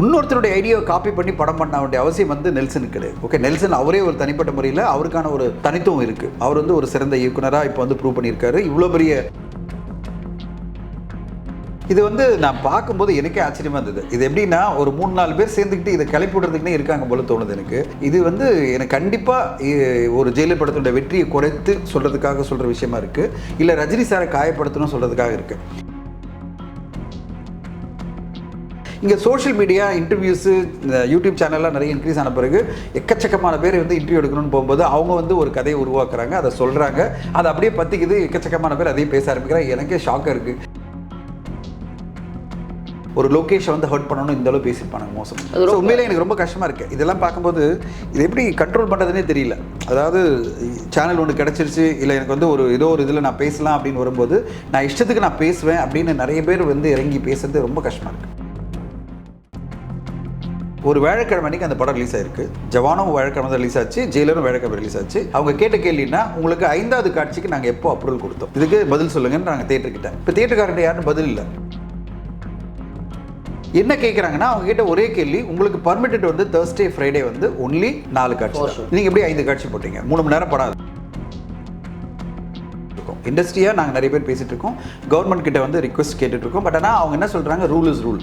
இன்னொருத்தருடைய ஐடியாவை காப்பி பண்ணி படம் பண்ண வேண்டிய அவசியம் வந்து நெல்சனுக்கு கிடையாது. ஓகே நெல்சன் அவரே ஒரு தனிப்பட்ட முறையில் அவருக்கான ஒரு தனித்துவம் இருக்கு. அவர் வந்து ஒரு சிறந்த இயக்குனராக இப்போ வந்து ப்ரூவ் பண்ணியிருக்காரு. இவ்வளோ பெரிய இது வந்து நான் பார்க்கும்போது எனக்கே ஆச்சரியமா இருந்தது. இது எப்படின்னா ஒரு மூணு நாலு பேர் சேர்ந்துக்கிட்டு இதை கிளப்பி விடுறதுக்குன்னே இருக்காங்க போல தோணுது எனக்கு. இது வந்து எனக்கு கண்டிப்பாக ஒரு ஜெயிலர் படத்தோட வெற்றியை குறைத்து சொல்றதுக்காக சொல்ற விஷயமா இருக்கு. இல்லை ரஜினி சாரை காயப்படுத்தணும் சொல்றதுக்காக இருக்குது இங்கே சோஷியல் மீடியா இன்டர்வியூஸு யூடியூப் சேனல்லாம் நிறைய இன்க்ரீஸ் ஆன பிறகு எக்கச்சக்கமான பேர் வந்து இன்டர்வியூ எடுக்கணும்னு போகும்போது அவங்க வந்து ஒரு கதையை உருவாக்குறாங்க அதை சொல்கிறாங்க அது அப்படியே பற்றிக்குது எக்கச்சக்கமான பேர் அதையும் பேச ஆரம்பிக்கிறாங்க. எனக்கே ஷாக்காக இருக்குது ஒரு லோகேஷை வந்து ஹர்ட் பண்ணணும் இந்த அளவு பேசியிருப்பானுங்க மோசம். So, உண்மையிலே எனக்கு ரொம்ப கஷ்டமாக இருக்குது இதெல்லாம் பார்க்கும்போது இது எப்படி கண்ட்ரோல் பண்ணுறதுனே தெரியல. அதாவது சேனல் ஒன்று கிடச்சிருச்சு இல்லை எனக்கு வந்து ஒரு ஏதோ ஒரு இதில் நான் பேசலாம் அப்படின்னு வரும்போது நான் இஷ்டத்துக்கு நான் பேசுவேன் அப்படின்னு நிறைய பேர் வந்து இறங்கி பேசுறது ரொம்ப கஷ்டமாக இருக்குது ஒரு வேழக்கிழமை அன்னைக்கு அந்த படம் ரிலீஸ் ஆயிருக்கு. ஜவானும் வேழக்கிழமை தான் ரிலீஸ் ஆச்சு. ஜெயிலரும் வேழக்கிழமை ரிலீஸ் ஆச்சு. அவங்க கேட்ட கேள்வினா உங்களுக்கு ஐந்தாவது காட்சிக்கு நாங்கள் எப்போ அப்ரூவல் கொடுத்தோம்? இதுக்கு பதில் சொல்லுங்கன்னு நாங்கள் தேட்டர்கிட்ட இப்போ தேட்டருக்காரர்கிட்ட யாரும் பதில் இல்லை. என்ன கேட்குறாங்கன்னா அவங்க கிட்ட ஒரே கேள்வி உங்களுக்கு பர்மிட்டட் வந்து Thursday ஃப்ரைடே வந்து ஒன்லி நாலு காட்சி Four தான். show. நீங்க எப்படி ஐந்து காட்சி போட்டீங்க? மூணு மணி நேரம் படம் இண்டஸ்ட்ரியாக நாங்கள் நிறைய பேர் பேசிட்டு இருக்கோம். கவர்மெண்ட் கிட்ட வந்து ரிக்வெஸ்ட் கேட்டுட்டு இருக்கோம். பட் ஆனால் அவங்க என்ன சொல்றாங்க? ரூல் இஸ் ரூல்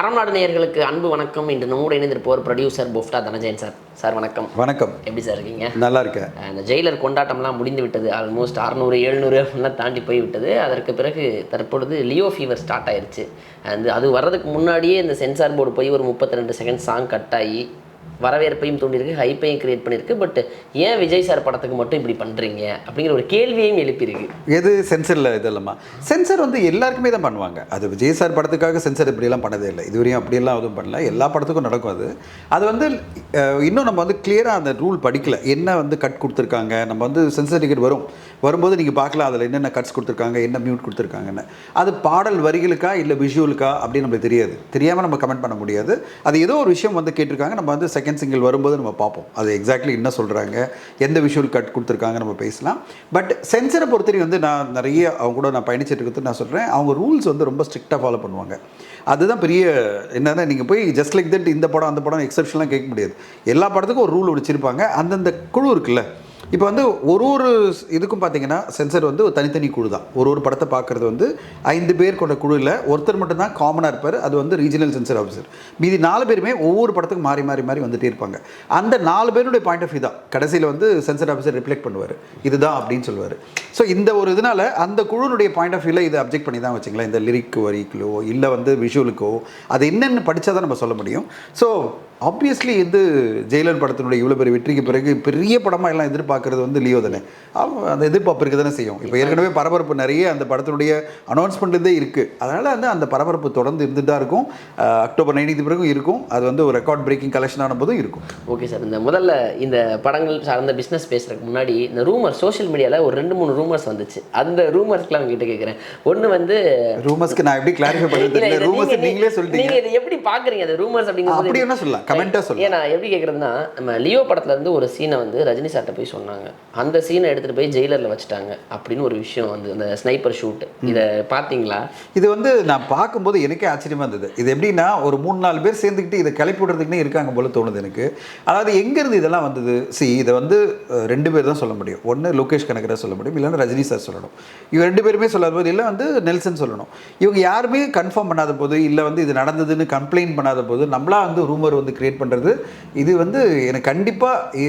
அறம்நாடு நேயர்களுக்கு அன்பு வணக்கம். இன்று நம்மோடு இணைந்திருப்போர் producer BOFTA Dhananjayan sir. Sir வணக்கம். வணக்கம். எப்படி சார் இருக்கீங்க? நல்லா இருக்கேன். அந்த ஜெயிலர் கொண்டாட்டம்லாம் முடிந்து விட்டது. ஆல்மோஸ்ட் அறநூறு எழுநூறு அப்படிலாம் தாண்டி போய் விட்டது. அதற்கு பிறகு தற்பொழுது லியோ ஃபீவர் ஸ்டார்ட் ஆயிருச்சு. அந்த அது வர்றதுக்கு முன்னாடியே இந்த சென்சார் போர்டு போய் ஒரு முப்பத்தி ரெண்டு செகண்ட் சாங் கட் ஆகி வரவேற்பையும் தூண்டியிருக்கு ஹைப்பையும் கிரியேட் பண்ணியிருக்கு பட் ஏன் விஜய் சார் படத்துக்கு மட்டும் இப்படி பண்ணுறீங்க அப்படிங்கிற ஒரு கேள்வியையும் எழுப்பியிருக்கு. எது சென்சரில் இது இதெல்லாமா சென்சர் வந்து எல்லாருக்குமே தான் பண்ணுவாங்க. அது விஜய் சார் படத்துக்காக சென்சர் இப்படியெல்லாம் பண்ணதே இல்லை. இதுவரையும் அப்படியெல்லாம் எதுவும் பண்ணல. எல்லா படத்துக்கும் நடக்கும் அது. அது வந்து இன்னும் நம்ம வந்து கிளியராக அந்த ரூல் படிக்கல. என்ன வந்து கட் கொடுத்துருக்காங்க? நம்ம வந்து சென்சர் டிக்கெட் வரும். வரும்போது நீங்கள் பார்க்கலாம் அதில் என்னென்ன கட்ஸ் கொடுத்துருக்காங்க என்ன மியூட் கொடுத்துருக்காங்கன்னு. அது பாடல் வரிகளுக்கா இல்லை விஷுவலுக்கா அப்படின்னு நம்மளுக்கு தெரியாது. தெரியாமல் நம்ம கமெண்ட் பண்ண முடியாது. அது ஏதோ ஒரு விஷயம் வந்து கேட்டிருக்காங்க. நம்ம வந்து செகண்ட் சிங்கிள் வரும்போது நம்ம பார்ப்போம். அது எக்ஸாக்ட்லி என்ன சொல்கிறாங்க எந்த விஷுவல் கட் கொடுத்துருக்காங்க நம்ம பேசலாம். பட் சென்சரை பொறுத்தவரைக்கும் வந்து நான் நிறைய அவங்க கூட நான் பயணிச்சிட்டு இருக்கிறது நான் சொல்கிறேன் அவங்க ரூல்ஸ் வந்து ரொம்ப ஸ்ட்ரிக்டாக ஃபாலோ பண்ணுவாங்க. அதுதான் பெரிய என்னன்னா நீங்கள் போய் ஜஸ்ட் லைக் தட் இந்த படம் அந்த படம் எக்ஸப்ஷன்லாம் கேட்க முடியாது. எல்லா படத்துக்கும் ஒரு ரூல் வச்சுருப்பாங்க. அந்தந்த குழு இருக்குல்ல. இப்போ வந்து ஒரு ஒரு இதுக்கும் பார்த்தீங்கன்னா சென்சர் வந்து ஒரு தனித்தனி குழு தான். ஒரு ஒரு படத்தை பார்க்குறது வந்து ஐந்து பேர் கொண்ட குழு இல்லை ஒருத்தர் மட்டும் தான் காமனாக இருப்பார். அது வந்து ரீஜனல் சென்சர் ஆஃபீஸர் மீதி நாலு பேருமே ஒவ்வொரு படத்துக்கும் மாறி மாறி மாறி வந்துட்டே இருப்பாங்க. அந்த நாலு பேருடைய பாயிண்ட் ஆஃப் வியூ தான். கடைசியில் வந்து சென்சர் ஆஃபீஸர் ரிஃப்ளெக்ட் பண்ணுவார். இதுதான் அப்படின்னு சொல்லுவார். ஸோ இந்த ஒரு இதனால் அந்த குழுனுடைய பாயிண்ட் ஆஃப் வியூவில் இதை அப்ஜெக்ட் பண்ணி தான் வச்சுங்களேன். இந்த லிரிக் வரிக்கலோ இல்லை வந்து விஷுவலுக்கோ அது என்னென்னு படித்தா தான் நம்ம சொல்ல முடியும். ஸோ ஆப்வியஸ்லி இது ஜெயிலர் படத்தினுடைய இவ்வளோ பெரிய வெற்றிக்கு பிறகு பெரிய படமாக எல்லாம் எதிர்பார்க்கறது வந்து லியோ தானே. அவன் அந்த எதிர்பார்ப்பு இருக்க தானே செய்யும். இப்போ ஏற்கனவே பரபரப்பு நிறைய அந்த படத்தினுடைய அனௌன்ஸ்மெண்ட்லேருந்தே இருக்குது அதனால் வந்து அந்த பரபரப்பு தொடர்ந்து இருந்துட்டு தான் இருக்கும் அக்டோபர் நைன்டீன் பிறகும் இருக்கும். அது வந்து ஒரு ரெக்கார்ட் பிரேக்கிங் கலெக்ஷன் ஆன போதும் இருக்கும். ஓகே சார் இந்த முதல்ல இந்த படங்கள் சார்ந்த பிஸ்னஸ் பேசுறதுக்கு முன்னாடி இந்த ரூமர் சோஷியல் மீடியாவில் ஒரு ரெண்டு மூணு ரூமர்ஸ் வந்துச்சு. அந்த ரூமர்ஸ்க்குலாம் உங்ககிட்ட கேட்குறேன் ஒன்று வந்து ரூமர்ஸ்க்கு நான் எப்படி கிளாரிஃபை பண்ணுறது ரூமர்ஸ் நீங்க- நீங்களே சொல்லிட்டீங்க. நீங்க இதை எப்படி பாக்குறீங்க அது ரூமர்ஸ் அப்படிங்கிறது அப்படி என்ன சொல்லலாம். கமெண்ட்டாக சொல்லலாம் ஏன்னா எப்படி கேட்குறதுனா நம்ம லியோ படத்துல இருந்து ஒரு சீனை வந்து ரஜினி சார்ட்ட போய் சொன்னாங்க. அந்த சீனை எடுத்துட்டு போய் ஜெயிலர்ல வச்சுட்டாங்க அப்படின்னு ஒரு விஷயம் வந்து அந்த ஸ்னைப்பர் ஷூட் இதை பாத்தீங்களா இது வந்து நான் பார்க்கும்போது எனக்கே ஆச்சரியமா இருந்தது. இது எப்படின்னா ஒரு மூணு நாலு பேர் சேர்ந்துக்கிட்டு இதை கிளப்பி விடுறதுக்குன்னே இருக்காங்க போல தோணுது எனக்கு. அதாவது எங்கேருந்து இதெல்லாம் வந்தது? சி இதை வந்து ரெண்டு பேர் தான் சொல்ல முடியும். ஒன்று லோகேஷ் கனகரா சொல்ல முடியும். இல்லைன்னா ரஜினி சார் சொல்லணும். இவங்க ரெண்டு பேருமே சொல்லாத போது இல்லை வந்து நெல்சன் சொல்லணும். இவங்க யாருமே கன்ஃபார்ம் பண்ணாத போது இல்லை வந்து இது நடந்ததுன்னு கம்ப்ளைண்ட் பண்ணாத போது நம்மளா வந்து ரூமர் வந்து கிரியேட் பண்ணுறது இது வந்து எனக்கு கண்டிப்பாக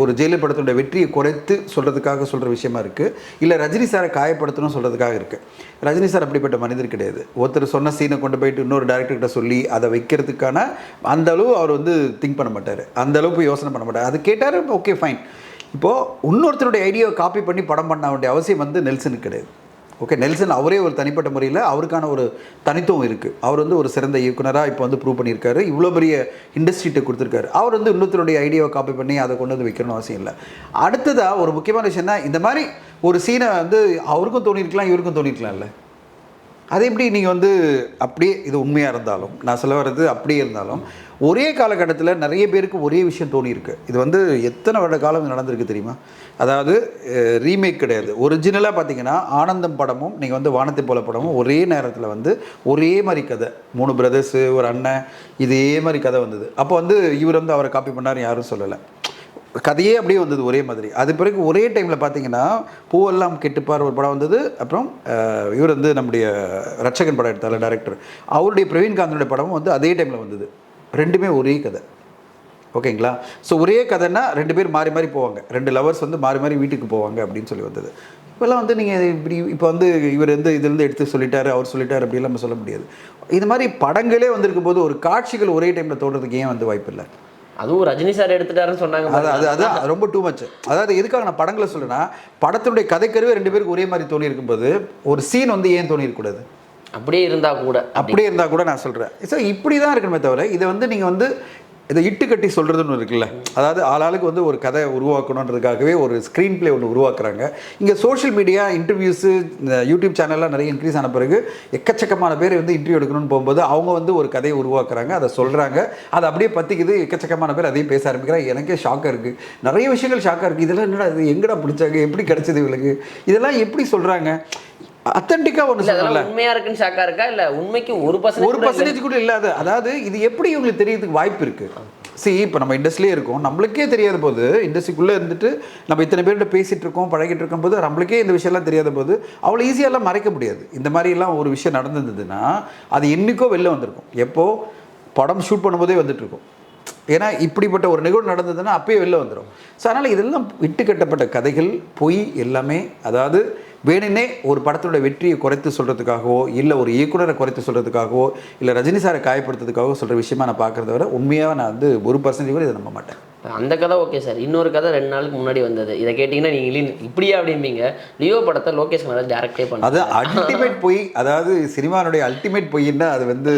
ஒரு ஜெயிலர் படத்தோட வெற்றியை குறைத்து சொல்கிறதுக்காக சொல்கிற விஷயமா இருக்குது இல்லை ரஜினி சாரை காயப்படுத்தணும் சொல்கிறதுக்காக இருக்குது ரஜினி சார் அப்படிப்பட்ட மனிதர் கிடையாது. ஒருத்தர் சொன்ன சீனை கொண்டு போயிட்டு இன்னொரு டேரக்டர்கிட்ட சொல்லி அதை வைக்கிறதுக்கான அந்த அளவு அவர் வந்து திங்க் பண்ண மாட்டார். அந்த அளவுக்கு யோசனை பண்ண மாட்டார். அது கேட்டார் ஓகே ஃபைன் இப்போது இன்னொருத்தருடைய ஐடியாவை காப்பி பண்ணி படம் பண்ண வேண்டிய அவசியம் வந்து நெல்சனுக்கு கிடையாது. ஓகே நெல்சன் அவரே ஒரு தனிப்பட்ட முறையில் அவருக்கான ஒரு தனித்துவம் இருக்குது அவர் வந்து ஒரு சிறந்த இயக்குனராக இப்போ வந்து ப்ரூவ் பண்ணியிருக்காரு. இவ்வளோ பெரிய இண்டஸ்ட்ரிட்டு கொடுத்துருக்காரு. அவர் வந்து இன்னொருத்தருடைய ஐடியாவை காப்பி பண்ணி அதை கொண்டு வந்து வைக்கணும்னு அவசியம் இல்லை. அடுத்ததாக ஒரு முக்கியமான விஷயம்னா இந்த மாதிரி ஒரு சீனை வந்து அவருக்கும் தோணியிருக்கலாம் இவருக்கும் தோணியிருக்கலாம்ல அது எப்படி நீங்கள் வந்து அப்படியே இது உண்மையாக இருந்தாலும் நான் சொல்ல வர்றது அப்படியே இருந்தாலும் ஒரே காலகட்டத்தில் நிறைய பேருக்கு ஒரே விஷயம் தோணியிருக்கு. இது வந்து எத்தனை வருட காலம் நடந்திருக்கு தெரியுமா? அதாவது ரீமேக் கிடையாது. ஒரிஜினலாக பார்த்தீங்கன்னா ஆனந்தம் படமும் நீங்கள் வந்து வானத்தை போல படமும் ஒரே நேரத்தில் வந்து ஒரே மாதிரி கதை. மூணு பிரதர்ஸு ஒரு அண்ணன் இதே மாதிரி கதை வந்தது. அப்போ வந்து இவர் வந்து அவரை காப்பி பண்ணார் யாரும் சொல்லலை. கதையே அப்படியே வந்தது ஒரே மாதிரி. அது பிறகு ஒரே டைமில் பார்த்தீங்கன்னா பூவெல்லாம் கெட்டுப்பார் ஒரு படம் வந்தது. அப்புறம் இவர் வந்து நம்முடைய ரட்சகன் படம் எடுத்தார் டைரக்டர் அவருடைய பிரவீன்காந்தனுடைய படமும் வந்து அதே டைமில் வந்தது. ரெண்டுமே ஒரே கதை. ஓகேங்களா? ஸோ ஒரே கதைன்னா ரெண்டு பேர் மாறி மாறி போவாங்க. ரெண்டு லவர்ஸ் வந்து மாறி மாறி வீட்டுக்கு போவாங்க அப்படின்னு சொல்லி வந்தது. இப்போல்லாம் வந்து நீங்கள் இப்படி இப்போ வந்து இவர் வந்து இதுலேருந்து எடுத்து சொல்லிட்டாரு அவர் சொல்லிட்டாரு அப்படிலாம் நம்ம சொல்ல முடியாது. இது மாதிரி படங்களே வந்திருக்கும் போது ஒரு காட்சிகள் ஒரே டைமில் தோன்றதுக்கு ஏன் வந்து வாய்ப்பு இல்லை? அதுவும் ரஜினி சார் எடுத்துட்டாருன்னு சொன்னாங்க அது அது அதான் ரொம்ப டூ மச் அதாவது எதுக்காக நான் படங்களை சொல்றேன்னா படத்தினுடைய கதைக்கருவே ரெண்டு பேருக்கு ஒரே மாதிரி தோணி இருக்கும்போது ஒரு சீன் வந்து ஏன் தோணி இருக்கக்கூடாது அப்படியே இருந்தா கூட. அப்படியே இருந்தால் கூட நான் சொல்கிறேன் சார் இப்படி தான் இருக்கணுமே தவிர இதை வந்து நீங்கள் வந்து இதை இட்டு கட்டி சொல்கிறதுன்னு இருக்குல்ல. அதாவது ஆளாளுக்கு வந்து ஒரு கதை உருவாக்கணுன்றதுக்காகவே ஒரு ஸ்க்ரீன் ப்ளே ஒன்று உருவாக்குறாங்க. இங்கே சோஷியல் மீடியா இன்டர்வியூஸு இந்த யூடியூப் சேனல்லாம் நிறைய இன்க்ரீஸ் ஆன பிறகு எக்கச்சக்கமான பேர் வந்து இன்டர்வியூ எடுக்கணும்னு போகும்போது அவங்க வந்து ஒரு கதையை உருவாக்குறாங்க அதை சொல்கிறாங்க அதை அப்படியே பற்றிக்குது எக்கச்சக்கமான பேர் அதையும் பேச ஆரம்பிக்கிறாங்க. எனக்கே ஷாக்காக இருக்குது நிறைய விஷயங்கள் ஷாக்காக இருக்குது இதெல்லாம் என்னடா இது? எங்கடா பிடிச்சாங்க? எப்படி கிடச்சிது இவளுக்கு? இதெல்லாம் எப்படி சொல்கிறாங்க அத்தன்டிக்காக ஒன்று இல்ல சொல்லல உண்மையா இருக்குன்னு ஷாக்கா இருக்கா? இல்ல உண்மைக்கு ஒரு ஒரு பர்சன்ட் பர்சன்டேஜ் கூட இல்லாத அதாவது இது எப்படி இவங்களுக்கு தெரியறதுக்கு வாய்ப்பு இருக்கு? See இப்போ நம்ம இண்டஸ்ட்ரியிலே இருக்கோம். நம்மளுக்கே தெரியாத போது இண்டஸ்ட்ரிக்குள்ளே இருந்துட்டு நம்ம இத்தனை பேர்கிட்ட பேசிட்டு இருக்கோம் பழகிட்டு இருக்கும்போது நம்மளுக்கே இந்த விஷயம்லாம் தெரியாத போது அவ்வளோ ஈஸியாலாம் மறைக்க முடியாது. இந்த மாதிரிலாம் ஒரு விஷயம் நடந்திருந்ததுன்னா அது என்னைக்கோ வெளில வந்திருக்கும். எப்போ? படம் ஷூட் பண்ணும்போதே வந்துட்டு இருக்கும். ஏன்னா இப்படிப்பட்ட ஒரு நிகழ்வு நடந்ததுன்னா அப்பயே வெளில வந்துடும் ஸோ அதனால் இதெல்லாம் விட்டு கட்டப்பட்ட கதைகள் பொய் எல்லாமே அதாவது வேணுனே ஒரு படத்தோட வெற்றியை குறைத்து சொல்கிறதுக்காகவோ இல்லை ஒரு இயக்குனரை குறைத்து சொல்கிறதுக்காகவோ இல்லை ரஜினி சாரை காயப்படுத்துறதுக்காகவோ சொல்கிற விஷயமா நான் பார்க்குறத விட உண்மையாக நான் வந்து ஒரு பர்சன்டேஜ் கூட இதை நம்ப மாட்டேன். அந்த கதை ஓகே சார் இன்னொரு கதை ரெண்டு நாளுக்கு முன்னாடி வந்தது. இதை கேட்டிங்கன்னா நீங்கள் இப்படியே இப்படியா அப்படிம்பீங்க? லியோ படத்தை லோகேஷ் மேலே டேரக்டே பண்ண அது அல்டிமேட் பொய். அதாவது சினிமானுடைய அல்டிமேட் பொய்ன்னா அது வந்து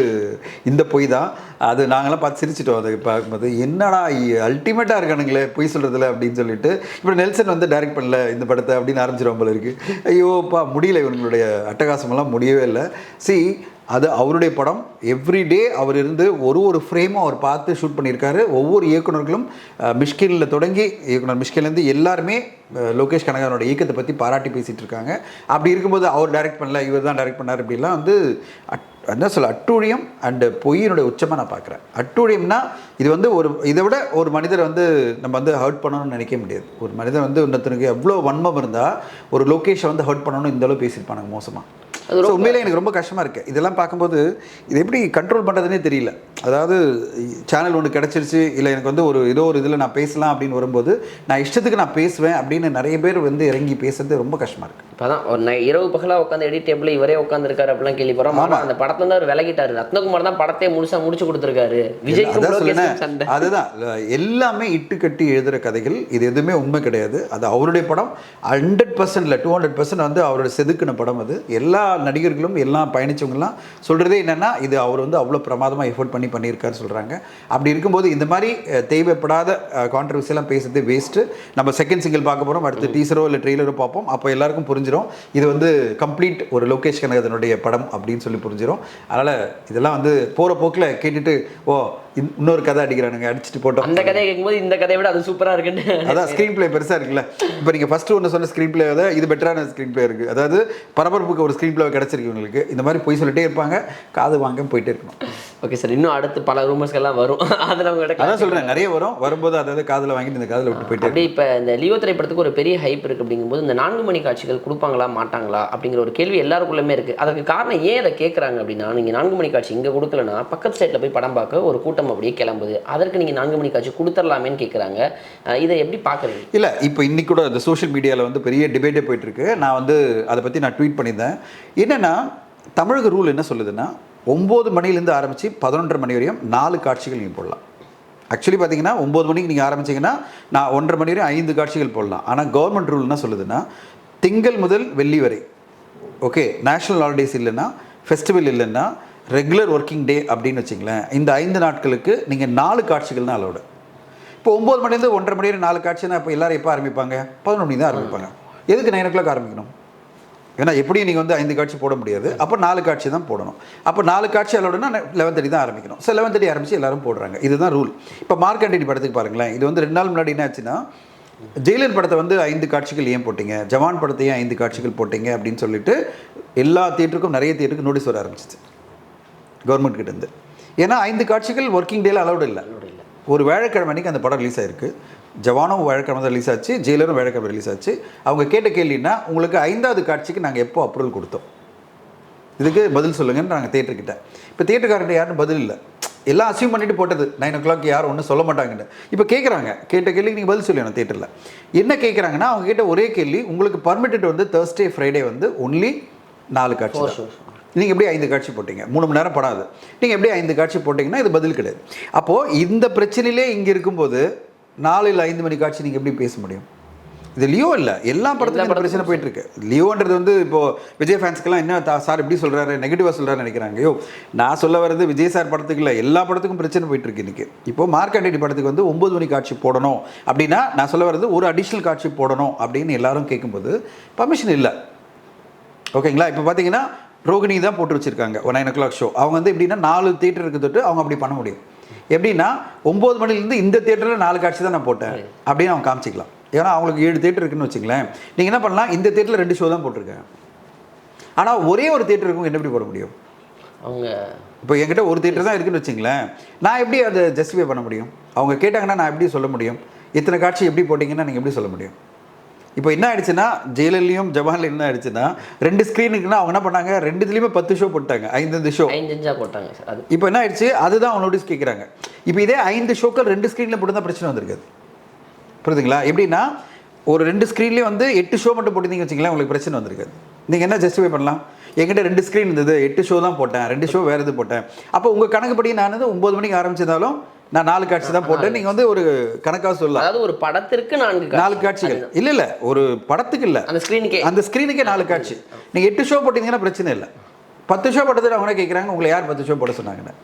இந்த பொய் தான். அது நாங்களாம் பார்த்து சிரிச்சிட்டோம். அதை பார்க்கும்போது என்னடா அல்டிமேட்டாக இருக்கானுங்களே பொய் சொல்கிறதுல அப்படின்னு சொல்லிட்டு. இப்போ நெல்சன் வந்து டைரக்ட் பண்ணல இந்த படத்தை அப்படின்னு ஆரம்பிச்சிடும் போல இருக்குது ஐயோப்பா முடியல இவங்களுடைய அட்டகாசமெல்லாம் முடியவே இல்லை. சி அது அவருடைய படம். எவ்ரிடே அவர் இருந்து ஒரு ஒரு ஃப்ரேமும் அவர் பார்த்து ஷூட் பண்ணியிருக்காரு. ஒவ்வொரு இயக்குனர்களும் மிஷ்கிலில் தொடங்கி இயக்குனர் மிஷ்கிலேருந்து எல்லாருமே லோகேஷ் கனகாரோட இயக்கத்தை பற்றி பாராட்டி பேசிகிட்டு இருக்காங்க. அப்படி இருக்கும்போது அவர் டைரக்ட் பண்ணல இவர் தான் டைரக்ட் பண்ணார் அப்படிலாம் வந்து அட்- என்ன சொல்ல அட்டூழியம் அண்டு பொய்யினுடைய உச்சமாக நான் பார்க்குறேன். அட்டூழியம்னா இது வந்து ஒரு இதை விட ஒரு மனிதரை வந்து நம்ம வந்து ஹர்ட் பண்ணணும்னு நினைக்க முடியாது. ஒரு மனிதன் வந்து இன்னொருத்தனுக்கு எவ்வளோ வன்மம் இருந்தால் ஒரு லொக்கேஷை வந்து ஹர்ட் பண்ணணும்னு இந்த அளவு பேசியிருப்பானுங்க மோசமாக அது உண்மையிலே எனக்கு ரொம்ப கஷ்டமாக இருக்குது இதெல்லாம் பார்க்கும்போது இது எப்படி கண்ட்ரோல் பண்ணுறதுனே தெரியல. அதாவது சேனல் ஒன்று கிடச்சிருச்சு இல்லை எனக்கு வந்து ஒரு ஏதோ ஒரு இதில் நான் பேசலாம் அப்படின்னு வரும்போது நான் இஷ்டத்துக்கு நான் பேசுவேன் அப்படின்னு நிறைய பேர் வந்து இறங்கி பேசுறது ரொம்ப கஷ்டமாக இருக்குது இப்போதான் ஒரு நை இரவு பகலாக உட்காந்து எடிட் டேபிள் இவரே உட்காந்துருக்காரு அப்படிலாம் கேள்விப்படுறோம். ஆமா. அந்த படத்துல இருந்து அவர் விலகிட்டாரு. ரத்னகுமார் தான் படத்தையே முழுசா முடிச்சு கொடுத்துருக்காரு. சண்டை. அதுதான். எல்லாமே இட்டு கட்டி எழுதுகிற கதைகள். இது எதுவுமே உண்மை கிடையாது. அது அவருடைய படம். ஹண்ட்ரட் பர்சன்ட்ல டூ ஹண்ட்ரட் பர்சன்ட் வந்து அவரோட செதுக்கின படம் அது. எல்லா நடிகர்களும் எல்லாம் பயணிச்சவங்கலாம் சொல்கிறதே என்னன்னா இது அவர் வந்து அவ்வளோ பிரமாதமாக எஃபோர்ட் பண்ணி பண்ணியிருக்காரு சொல்கிறாங்க அப்படி இருக்கும்போது இந்த மாதிரி தேவைப்படாத கான்ட்ரவர்சியெல்லாம் பேசுறது வேஸ்ட்டு நம்ம செகண்ட் சிங்கிள் பார்க்க போகிறோம் அடுத்து டீசரோ இல்லை ட்ரெய்லரோ பார்ப்போம். அப்போ எல்லாருக்கும் புரிஞ்சிடும் இது வந்து கம்ப்ளீட் ஒரு லோகேஷ் கனகதனுடைய படம் அப்படின்னு சொல்லி புரிஞ்சிடும் அதனால் இதெல்லாம் வந்து போகிற போக்கில் கேட்டுட்டு ஓ இன்- இன்னொரு கதை அடிக்கிறானுங்க அடிச்சுட்டு போட்டோம். அந்த கதையை கேட்கும்போது இந்த கதையை விட அது சூப்பரா இருக்குன்னு. அதான் ஸ்க்ரீன் ப்ளே பெருசாக இருக்குல்ல. இப்போ நீங்கள் ஃபஸ்ட்டு ஒன்று சொன்ன ஸ்க்ரீன் ப்ளே இது பெட்டரான ஸ்க்ரீன் ப்ளே இருக்குது அதாவது பரபரப்புக்கு ஒரு ஸ்க்ரீன் ப்ளே கிடச்சிருக்கு உங்களுக்கு இந்த மாதிரி போய் சொல்லிட்டே இருப்பாங்க. காது வாங்க போயிட்டே இருக்கணும். ஓகே சார் இன்னும் அடுத்து பல ரூமர்ஸ்கெல்லாம் வரும். அதில் உங்கள்கிட்ட அதான் சொல்கிறேன் நிறைய வரும். வரும்போது அதாவது காதில் வாங்கிட்டு இந்த காதில் விட்டு போயிட்டே அப்படியே இப்போ இந்த லியோ திரைப்படத்துக்கு ஒரு பெரிய ஹைப் இருக்கு அப்படிங்கும்போது இந்த நான்கு மணி காட்சிகள் கொடுப்பாங்களா மாட்டாங்களா அப்படிங்கிற ஒரு கேள்வி எல்லாருக்குள்ளமே இருக்கு. அதுக்கு காரணம் ஏன் அதை கேட்குறாங்க அப்படின்னா நீங்கள் நான்கு மணி காட்சி இங்கே கொடுக்கலனா பக்கத்து சைடில் போய் படம் பார்க்க ஒரு கூட்டம் அப்படியே கிளம்புது. அதற்கு நீங்கள் நான்கு மணி காட்சி கொடுத்துடலாமேன்னு கேட்குறாங்க இதை எப்படி பார்க்குறீங்க இல்லை இப்போ இன்னைக்கு கூட இந்த சோஷியல் மீடியாவில் வந்து பெரிய டிபேட்டே போயிட்டு இருக்கு. நான் வந்து அதை பற்றி நான் ட்வீட் பண்ணியிருந்தேன். என்னென்னா தமிழக ரூல் என்ன சொல்லுதுன்னா ஒம்பது மணிலேருந்து ஆரம்பித்து பதினொன்றரை மணி வரையும் நாலு காட்சிகள் நீங்கள் போடலாம். ஆக்சுவலி பார்த்தீங்கன்னா ஒம்பது மணிக்கு நீங்கள் ஆரம்பிச்சிங்கன்னா நான் ஒன்றரை மணி வரையும் ஐந்து காட்சிகள் போடலாம். ஆனால் கவர்மெண்ட் ரூல் என்ன சொல்லுதுன்னா திங்கள் முதல் வெள்ளி வரை ஓகே நேஷ்னல் ஹாலிடேஸ் இல்லைன்னா ஃபெஸ்டிவல் இல்லைன்னா ரெகுலர் ஒர்க்கிங் டே அப்படின்னு வச்சிங்களேன் இந்த ஐந்து நாட்களுக்கு நீங்கள் நாலு காட்சிகள் தான் அலோடு இப்போ ஒம்பது மணிலேருந்து ஒன்றரை மணி வரை நாலு காட்சினா இப்போ எல்லோரும் எப்போ ஆரம்பிப்பாங்க? பதினொன்று மணி தான் ஆரம்பிப்பாங்க. எதுக்கு நைன் ஓ கிளாக் ஆரம்பிக்கணும்? ஏன்னா எப்படியும் நீங்கள் வந்து ஐந்து காட்சி போட முடியாது. அப்போ நாலு காட்சி தான் போடணும். அப்போ நாலு காட்சி அலோடுனா லெவன் தேர்ட்டி தான் ஆரம்பிக்கணும். ஸோ லெவன் தேர்ட்டி ஆரம்பிச்சு எல்லாரும் போடுறாங்க. இதுதான் ரூல் இப்போ மார்க்கண்டேடி படத்துக்கு பாருங்களேன். இது வந்து ரெண்டு நாள் முன்னாடி என்ன ஆச்சுன்னா ஜெயிலர் படத்தை வந்து ஐந்து காட்சிகள் ஏன் போட்டீங்க? ஜவான் படத்தையும் ஐந்து காட்சிகள் போட்டீங்க? அப்படின்னு சொல்லிட்டு எல்லா தியேட்டருக்கும் நிறைய தியேட்டருக்கு நோட்டீஸ் வர ஆரம்பிச்சிச்சு. கவர்மெண்ட் கிட்டேருந்து ஏன்னா ஐந்து காட்சிகள் ஒர்க்கிங் டேல அலௌடு இல்லை. ஒரு வேழக்கிழமை அன்னைக்கு அந்த படம் ரிலீஸ் ஆயிருக்கு. ஜவானும் வேழக்கிழமை ரிலீஸ் ஆச்சு ஜெயிலரும் வேழக்கிழமை ரிலீஸ் ஆச்சு. அவங்க கேட்ட கேள்வின்னா உங்களுக்கு ஐந்தாவது காட்சிக்கு நாங்கள் எப்போ அப்ரூவல் கொடுத்தோம்? இதுக்கு பதில் சொல்லுங்கன்னு நாங்கள் தேட்டர்கிட்ட இப்போ தேட்டருக்காரர்கிட்ட யாரும் பதில் இல்லை. எல்லாம் அசியூம் பண்ணிட்டு போட்டது. நைன் ஓ கிளாக் யாரும் ஒன்றும் சொல்ல மாட்டாங்கன்னு. இப்போ கேட்குறாங்க கேட்ட கேள்விக்கு நீங்கள் பதில் சொல்லணும் தேட்டரில் என்ன கேட்குறாங்கன்னா அவங்க கேட்ட ஒரே கேள்வி உங்களுக்கு பர்மிட்டட் வந்து தேர்ஸ்டே ஃப்ரைடே வந்து ஒன்லி நாலு காட்சி. நீங்கள் எப்படி ஐந்து காட்சி போட்டீங்க? மூணு மணி நேரம் படாது. நீங்கள் எப்படி ஐந்து காட்சி போட்டிங்கன்னா இது பதில் கிடையாது. அப்போது இந்த பிரச்சனையிலே இங்கே இருக்கும்போது நாலு இல்லை ஐந்து மணி காட்சி நீங்கள் எப்படி பேச முடியும்? இது லியோ இல்லை. எல்லா படத்துலையும் இந்த பிரச்சனை போயிட்டு இருக்கு. லியோன்றது வந்து இப்போ விஜய் ஃபேன்ஸ்க்கெல்லாம் என்ன தா- சார் எப்படி சொல்றாரு நெகட்டிவாக சொல்றாரு நினைக்கிறாங்க. ஐயோ நான் சொல்ல வர்றது விஜய் சார் படத்துக்கு இல்லை. எல்லா படத்துக்கும் பிரச்சனை போயிட்டு இருக்கு இன்னைக்கு. இப்போ மார்க்கண்டேடி படத்துக்கு வந்து ஒன்பது மணி காட்சி போடணும். அப்படின்னா நான் சொல்ல வர்றது ஒரு அடிஷ்னல் காட்சி போடணும் அப்படின்னு எல்லாரும் கேட்கும்போது பர்மிஷன் இல்லை. ஓகேங்களா? இப்போ பார்த்தீங்கன்னா ரோகிணி தான் போட்டு வச்சிருக்காங்க. ஒரு நைன் ஓ கிளாக் ஷோ அவங்க வந்து எப்படின்னா நாலு தியேட்டர் இருக்கு தொட்டு அவங்க அப்படி பண்ண முடியும். எப்படின்னா ஒம்பது மணிலேருந்து இந்த தியேட்டரில் நாலு காட்சி தான் நான் போட்டேன். அப்படின்னு அவங்க காமிச்சிக்கலாம். ஏன்னா அவங்களுக்கு ஏழு தியேட்டர் இருக்குன்னு வச்சுங்களேன் நீங்கள் என்ன பண்ணலாம்? இந்த தியேட்டரில் ரெண்டு ஷோ தான் போட்டிருக்கேன். ஆனால் ஒரே ஒரு தியேட்டர் இருக்கும் என்ன எப்படி போட முடியும்? அவங்க இப்போ என்கிட்ட ஒரு தியேட்டர் தான் இருக்குன்னு வச்சுங்களேன் நான் எப்படி அதை ஜஸ்டிஃபை பண்ண முடியும்? அவங்க கேட்டாங்கன்னா நான் எப்படி சொல்ல முடியும்? இத்தனை காட்சி எப்படி போட்டிங்கன்னா நீங்கள் எப்படி சொல்ல முடியும்? இப்போ என்ன ஆயிடுச்சுன்னா ஜெயிலர்லையும் ஜவான்லையும் என்ன ஆயிடுச்சுன்னா ரெண்டு ஸ்க்ரீனுக்குன்னா அவங்க என்ன பண்ணாங்க? ரெண்டுத்துலேயுமே பத்து ஷோ போட்டாங்க ஐந்து ஷோ ஐந்து போட்டாங்க இப்போ என்ன ஆயிடுச்சு? அதுதான் அவங்க நோட்டீஸ் கேட்குறாங்க இப்போ இதே ஐந்து ஷோக்கள் ரெண்டு ஸ்க்ரீனில் போட்டு தான் பிரச்சனை வந்திருக்காது. புரியுதுங்களா? எப்படின்னா ஒரு ரெண்டு ஸ்க்ரீன்லேயே வந்து எட்டு ஷோ மட்டும் போட்டிருந்தீங்க வச்சுங்களேன் உங்களுக்கு பிரச்சனை வந்திருக்காது. நீங்கள் என்ன ஜஸ்டிஃபை பண்ணலாம்? என்கிட்ட ரெண்டு ஸ்க்ரீன் இருந்தது எட்டு ஷோ தான் போட்டேன் ரெண்டு ஷோ வேறு இது போட்டேன். அப்போ உங்கள் கணக்குப்படி நான் வந்து ஒம்பது மணிக்கு ஆரம்பிச்சதாலும் நான் நாலு காட்சி தான் போட்டேன். நீங்கள் வந்து ஒரு கணக்காக சொல்லலாம். அதாவது ஒரு படத்திற்கு நான்கு. நாலு காட்சிகள். இல்லை இல்லை ஒரு படத்துக்கு இல்லை. அந்த ஸ்க்ரீனுக்கே அந்த ஸ்க்ரீனுக்கே நாலு காட்சி. நீங்கள் எட்டு ஷோ போட்டிங்கன்னா பிரச்சனை இல்லை. பத்து ஷோ போட்டது அவங்க கேட்குறாங்க உங்களை யார் பத்து ஷோ போட சொன்னாங்கன்னு.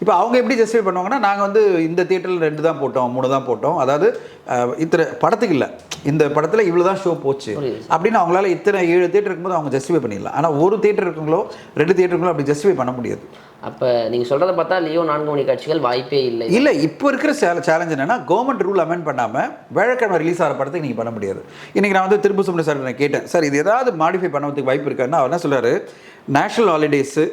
இப்போ அவங்க எப்படி ஜஸ்டிஃபை பண்ணுவாங்கன்னா நாங்கள் வந்து இந்த தியேட்டரில் ரெண்டு தான் போட்டோம் மூணு தான் போட்டோம். அதாவது இத்தனை படத்துக்கு இல்லை. இந்த படத்தில் இவ்வளோ தான் ஷோ போச்சு. அப்படின்னு அவங்களால இத்தனை ஏழு தியேட்டர் இருக்கும்போது அவங்க ஜஸ்டிஃபை பண்ணிடலாம். ஆனால் ஒரு தியேட்டர் இருக்குங்களோ ரெண்டு தியேட்டருங்களோ அப்படி ஜஸ்டிஃபை பண்ண முடியாது. அப்ப நீங்க சொல்றத பார்த்தா லியோ நான்கு மணி காட்சிகள் வாய்ப்பே இல்லை இல்லை இப்போ இருக்கிற சேலஞ்ச் என்னன்னா கவர்மெண்ட் ரூல் அமெண்ட் பண்ணாமல் வேழக்கிழமை ரிலீஸ் ஆகிற படத்துக்கு நீங்கள் பண்ண முடியாது. இன்றைக்கி நான் வந்து திரும்ப சுமணி சார் நான் கேட்டேன். சார் இது ஏதாவது மாடிஃபை பண்ணுறதுக்கு வாய்ப்பு இருக்காருன்னா அவர் என்ன சொல்றாரு? நேஷனல் ஹாலிடேஸு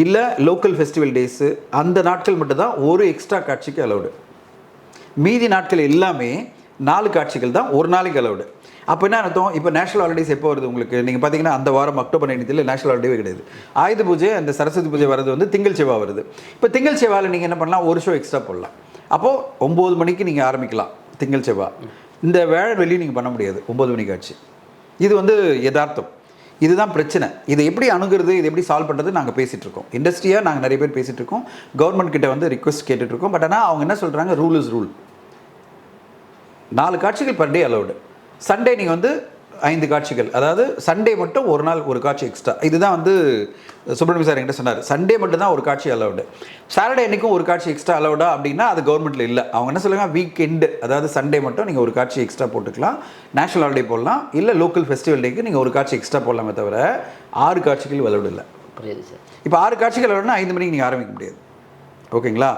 இல்லை லோக்கல் ஃபெஸ்டிவல் டேஸு அந்த நாட்கள் மட்டும்தான் ஒரு எக்ஸ்ட்ரா காட்சிக்கு அலௌடு மீதி நாட்கள் எல்லாமே நாலு காட்சிகள் தான் ஒரு நாளைக்கு அலௌடு அப்போ என்ன அர்த்தம்? இப்போ நேஷனல் ஹாலிடேஸ் எப்போ வருது உங்களுக்கு? நீங்கள் பார்த்தீங்கன்னா அந்த வாரம் அக்டோபர் நைன்த்தில் நேஷனல் ஹாலிடேவே கிடையாது. ஆயுத பூஜை அந்த சரஸ்வதி பூஜை வரது வந்து திங்கள் செவ்வாய் வருது. இப்போ திங்கள் செவ்வாயில் நீங்கள் என்ன பண்ணலாம்? ஒரு ஷோ எக்ஸ்ட்ரா போடலாம். அப்போது ஒம்பது மணிக்கு நீங்கள் ஆரம்பிக்கலாம் திங்கள் செவ்வாய் இந்த வேழ வெளியே நீங்கள் பண்ண முடியாது ஒம்பது மணி காட்சி இது வந்து யதார்த்தம். இதுதான் பிரச்சனை. இதை எப்படி அணுகிறது இதை எப்படி சால்வ் பண்ணுறது நாங்கள் பேசிகிட்டு இருக்கோம் இண்டஸ்ட்ரியாக நாங்கள் நிறைய பேர் பேசிகிட்டு இருக்கோம் கவர்மெண்ட் கிட்ட வந்து ரிக்வஸ்ட் கேட்டுட்டு இருக்கோம் பட் ஆனால் அவங்க என்ன சொல்கிறாங்க ரூல் இஸ் ரூல் நாலு காட்சிகள் பர் டே அலௌடு சண்டே நீங்கள் வந்து ஐந்து காட்சிகள். அதாவது சண்டே மட்டும் ஒரு நாள் ஒரு காட்சி எக்ஸ்ட்ரா இதுதான் வந்து சுப்பிரமணிய சார் என்கிட்ட சொன்னார். சண்டே மட்டும் தான் ஒரு காட்சி அலௌடு சாட்டர்டே அன்னைக்கும் ஒரு காட்சி எக்ஸ்ட்ரா அலௌடா அப்படின்னா அது கவர்மெண்ட்டில் இல்லை. அவங்க என்ன சொல்லுங்க வீக் எண்டு அதாவது சண்டே மட்டும் நீங்கள் ஒரு காட்சி எக்ஸ்ட்ரா போட்டுக்கலாம். நேஷனல் ஹாலிடே போடலாம். இல்லை லோக்கல் ஃபெஸ்டிவல் டேக்கு நீங்கள் ஒரு காட்சி எக்ஸ்ட்ரா போடலாமே தவிர ஆறு காட்சிகள் அலௌடு இல்லை. புரியுது சார். இப்போ ஆறு காட்சிகள் அலௌடுனா ஐந்து மணிக்கு நீங்கள் ஆரம்பிக்க முடியாது. ஓகேங்களா?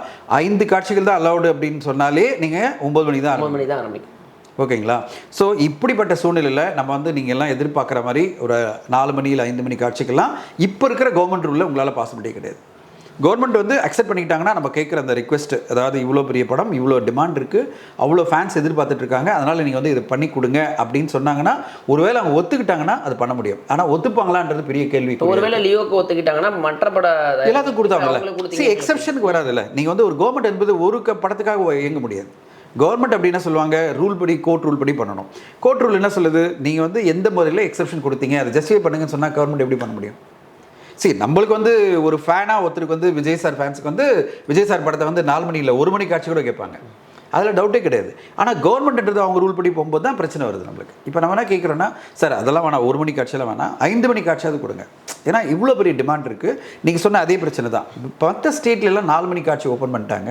ஐந்து காட்சிகள் தான் அலௌடு அப்படின்னு சொன்னாலே நீங்கள் ஒம்பது மணிக்கு தான் ஒன்பது மணி தான் ஆரம்பிக்கும் ஓகேங்களா? ஸோ இப்படிப்பட்ட சூழ்நிலையில் நம்ம வந்து நீங்கள் எல்லாம் எதிர்பார்க்குற மாதிரி ஒரு நாலு மணி இல்லை ஐந்து மணி காட்சிக்கெல்லாம் இப்போ இருக்கிற கவர்மெண்ட் ரூலில் உங்களால் பாசிபிலிட்டி கிடையாது. கவர்மெண்ட் வந்து அக்செப்ட் பண்ணிக்கிட்டாங்கன்னா நம்ம கேட்குற அந்த ரிக்வெஸ்ட் அதாவது இவ்வளோ பெரிய படம் இவ்வளோ டிமாண்ட் இருக்குது அவ்வளோ ஃபேன்ஸ் எதிர்பார்த்துட்டு இருக்காங்க அதனால் நீங்கள் வந்து இதை பண்ணி கொடுங்க அப்படின்னு சொன்னாங்கன்னா ஒருவேளை அவங்க ஒத்துக்கிட்டாங்கன்னா அது பண்ண முடியும். ஆனால் ஒத்துப்பாங்களான்றது பெரிய கேள்வி ஒருவேளை லியோக்கு ஒத்துக்கிட்டாங்கன்னா மற்ற பட எல்லாத்துக்கும் கொடுத்தாங்கல்ல. அவங்களுக்கு சி கொடுத்தீங்க. எக்ஸப்ஷனுக்கு வராதுல்ல. நீங்கள் வந்து ஒரு கவர்மெண்ட் என்பது ஒரு படத்துக்காக இயங்க முடியாது. கவர்மெண்ட் அப்படி என்ன சொல்லுவாங்க? ரூல் படி கோர்ட் ரூல் படி பண்ணணும். கோர்ட் ரூல் என்ன சொல்லுது? நீங்கள் வந்து எந்த முறையில் எக்ஸப்ஷன் கொடுத்தீங்க? அதை ஜஸ்டிஃபை பண்ணுங்கன்னு சொன்னால் கவர்மெண்ட் எப்படி பண்ண முடியும்? சரி நம்மளுக்கு வந்து ஒரு ஃபேனாக ஒருத்தருக்கு வந்து விஜய் சார் ஃபேன்ஸுக்கு வந்து விஜய் சார் படத்தை வந்து நாலு மணி இல்லை ஒரு மணி காட்சி கூட கேட்பாங்க. அதில் டவுட்டே கிடையாது. ஆனால் கவர்மெண்ட்ன்றது அவங்க ரூல் படி போகும்போது தான் பிரச்சனை வருது நம்மளுக்கு. இப்போ நம்ம என்ன கேட்குறோன்னா சார் அதெல்லாம் வேணாம். ஒரு மணி காட்சியெல்லாம் வேணாம். ஐந்து மணி காட்சியாவது கொடுங்க. ஏன்னா இவ்வளோ பெரிய டிமாண்ட் இருக்குது நீங்கள் சொன்ன அதே பிரச்சனை தான். மற்ற ஸ்டேட்லலாம் நாலு மணி காட்சி ஓப்பன் பண்ணிட்டாங்க.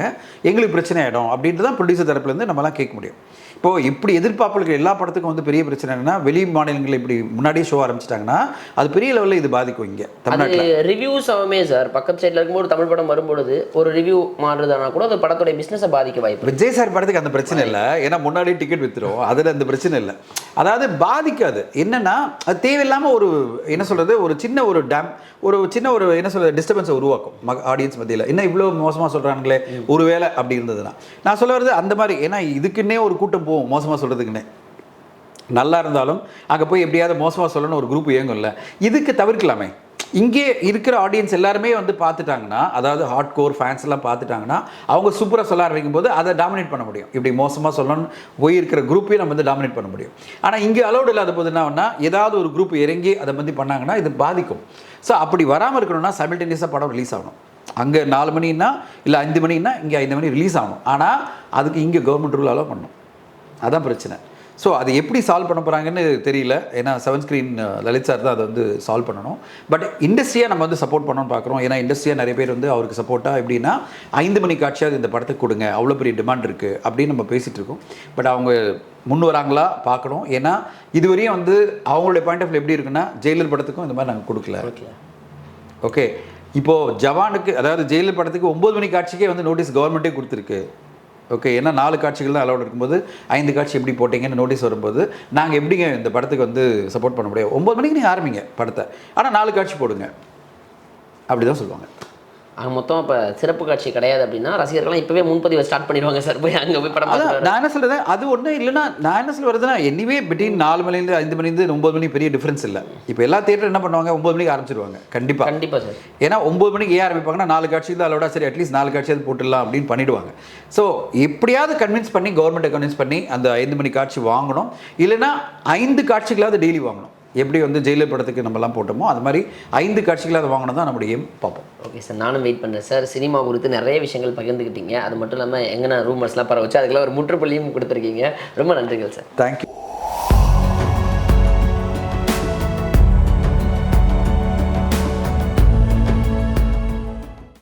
எங்களுக்கு பிரச்சனை ஆகிடும் அப்படின்ட்டு தான் ப்ரொடியூசர் தரப்புலேருந்து நம்மலாம் கேட்க முடியும். இப்போ இப்படி எதிர்பார்ப்பு இருக்கிற எல்லா படத்துக்கும் வந்து பெரிய பிரச்சனை என்னன்னா வெளி மாநிலங்களில் இப்படி முன்னாடியே ஷோ ஆரம்பிச்சிட்டாங்கன்னா அது பெரிய லெவலில் இது பாதிக்கும் இங்கே தமிழ்நாட்டில். ரிவ்யூஸ் ஆகுமே சார் பக்கத்து சைடில் இருக்கும்போது தமிழ் படம் வரும்பொழுது ஒரு ரிவ்யூ மாறுறதுனா கூட அது படத்துடைய பிஸ்னஸை பாதிக்க வாய்ப்பு. விஜய் சார் படத்துக்கு அந்த பிரச்சனை இல்லை. ஏன்னா முன்னாடியே டிக்கெட் வித்துரும். அதில் அந்த பிரச்சனை இல்லை. அதாவது பாதிக்காது. என்னன்னா அது தேவையில்லாமல் ஒரு என்ன சொல்றது ஒரு சின்ன ஒரு டேம் ஒரு சின்ன ஒரு என்ன சொல்றது டிஸ்டர்பன்ஸை உருவாக்கும். ஆடியன்ஸ் மத்தியில். என்ன இவ்வளோ மோசமாக சொல்கிறாங்களே ஒருவேளை அப்படி இருந்ததுன்னா. நான் சொல்ல வர்றது அந்த மாதிரி. ஏன்னா இதுக்குன்னே ஒரு கூட்டம் போவோம் மோசமாக சொல்கிறதுக்குன்னே நல்லா இருந்தாலும் அங்கே போய் எப்படியாவது மோசமாக சொல்லணும்னு ஒரு குரூப் இயங்கும்ல. இதுக்கு தவிர்க்கலாமே. இங்கே இருக்கிற ஆடியன்ஸ் எல்லாருமே வந்து பார்த்துட்டாங்கன்னா அதாவது ஹார்ட் கோர் ஃபேன்ஸ் எல்லாம் பார்த்துட்டாங்கன்னா அவங்க சூப்பராக சொல்ல ஆரம்பிக்கும் போது அதை டாமினேட் பண்ண முடியும். இப்படி மோசமாக சொல்லணும்னு போய் இருக்கிற குரூப்பையும் நம்ம வந்து டாமினேட் பண்ண முடியும். ஆனால் இங்கே அலௌடு இல்லாத போது என்ன ஏதாவது ஒரு குரூப் இறங்கி அதை பற்றி பண்ணாங்கன்னா இது பாதிக்கும். ஸோ அப்படி வராமல் இருக்கணும்னா சைமில்டேனியஸாக படம் ரிலீஸ் ஆகணும். அங்கே நாலு மணின்னா இல்லை அஞ்சு மணின்னா இங்கே ஐந்து மணி ரிலீஸ் ஆகணும். ஆனால் அதுக்கு இங்கே கவர்மெண்ட் ரூல் அலோவ் பண்ணணும். அதான் பிரச்சனை. ஸோ அது எப்படி சால்வ் பண்ண போகிறாங்கன்னு தெரியல. ஏன்னா செவன் ஸ்க்ரீன் லலித் சார் தான் அதை வந்து சால்வ் பண்ணணும். பட் இண்டஸ்ட்ரியாக நம்ம வந்து சப்போர்ட் பண்ணணும்னு பார்க்குறோம். ஏன்னா இண்டஸ்ட்ரியாக நிறைய பேர் வந்து அவருக்கு சப்போர்ட்டாக எப்படின்னா ஐந்து மணி காட்சியாவது இந்த படத்துக்கு கொடுங்க. அவ்வளோ பெரிய டிமாண்ட் இருக்குது அப்படின்னு நம்ம பேசிகிட்டு இருக்கோம். பட் அவங்க முன் வராங்களா பார்க்கணும். ஏன்னா இதுவரையும் வந்து அவங்களுடைய பாயிண்ட் ஆஃப் எப்படி இருக்குன்னா ஜெயிலர் படத்துக்கும் இந்த மாதிரி நாங்கள் கொடுக்கல. ஓகே ஓகே இப்போ ஜவானுக்கு அதாவது ஜெயிலர் படத்துக்கு ஒன்பது மணி காட்சிக்கே வந்து நோட்டீஸ் கவர்மெண்ட்டே கொடுத்துருக்கு. ஓகே ஏன்னா நாலு காட்சிகள் தான் அலௌட் இருக்கும்போது ஐந்து காட்சி எப்படி போட்டீங்கன்னு நோட்டீஸ் வரும்போது நாங்கள் எப்படிங்க இந்த படத்துக்கு வந்து சப்போர்ட் பண்ண முடியும்? ஒம்பது மணிக்கு நீங்கள் ஆரம்பிங்க படத்தை. ஆனால் நாலு காட்சி போடுங்க. அப்படி தான் சொல்லுவாங்க. ஆக மொத்தம் இப்போ சிறப்பு காட்சி கிடையாது அப்படின்னா ரசிகர்கள்லாம் இப்போவே முன்பதிவை ஸ்டார்ட் பண்ணிடுவாங்க சார். போய் அங்கே போய் படம் அதான் நான் என்ன சொல்கிறேன் அது ஒன்றும் இல்லைன்னா நான் என்ன சொல்ல வருதுன்னா எனிவே பிட்வீன் நாலு மணிலேருந்து ஐந்து மணிலேருந்து ஒம்பது மணி பெரிய டிஃப்ரென்ஸ் இல்லை. இப்போ எல்லா தியேட்டர் என்ன பண்ணுவாங்க? ஒம்பது மணிக்கு ஆரம்பிச்சிருவாங்க. கண்டிப்பாக கண்டிப்பாக சார். ஏன்னா ஒம்பது மணிக்கு ஏன் ஆரம்பிப்பாங்கன்னா நாலு காட்சி தான் அலோடா சரி அட்லீஸ்ட் நாலு காட்சியாவது போட்டுடலாம் அப்படின்னு பண்ணிடுவாங்க. ஸோ எப்படியாவது கன்வின்ஸ் பண்ணி கவர்மெண்ட்டை கன்வின்ஸ் பண்ணி அந்த ஐந்து மணி காட்சி வாங்கணும். இல்லைன்னா ஐந்து காட்சிகளாவது டெய்லி வாங்கணும். எப்படி வந்து ஜெயிலர் படத்துக்கு நம்மலாம் போட்டோமோ அது மாதிரி ஐந்து காட்சிகளாவது வாங்கணும் தான் நம்முடைய பார்ப்போம். ஓகே சார் நானும் வெயிட் பண்ணுறேன் சார். சினிமா குறித்து நிறைய விஷயங்கள் பகிர்ந்துக்கிட்டீங்க அது மட்டும் இல்லாமல் எங்கன்னா ரூமர்ஸ்லாம் பரவச்சு. அதுக்கெல்லாம் ஒரு முற்றுப்புள்ளியும் கொடுத்துருக்கீங்க. ரொம்ப நன்றிகள் சார். தேங்க்யூ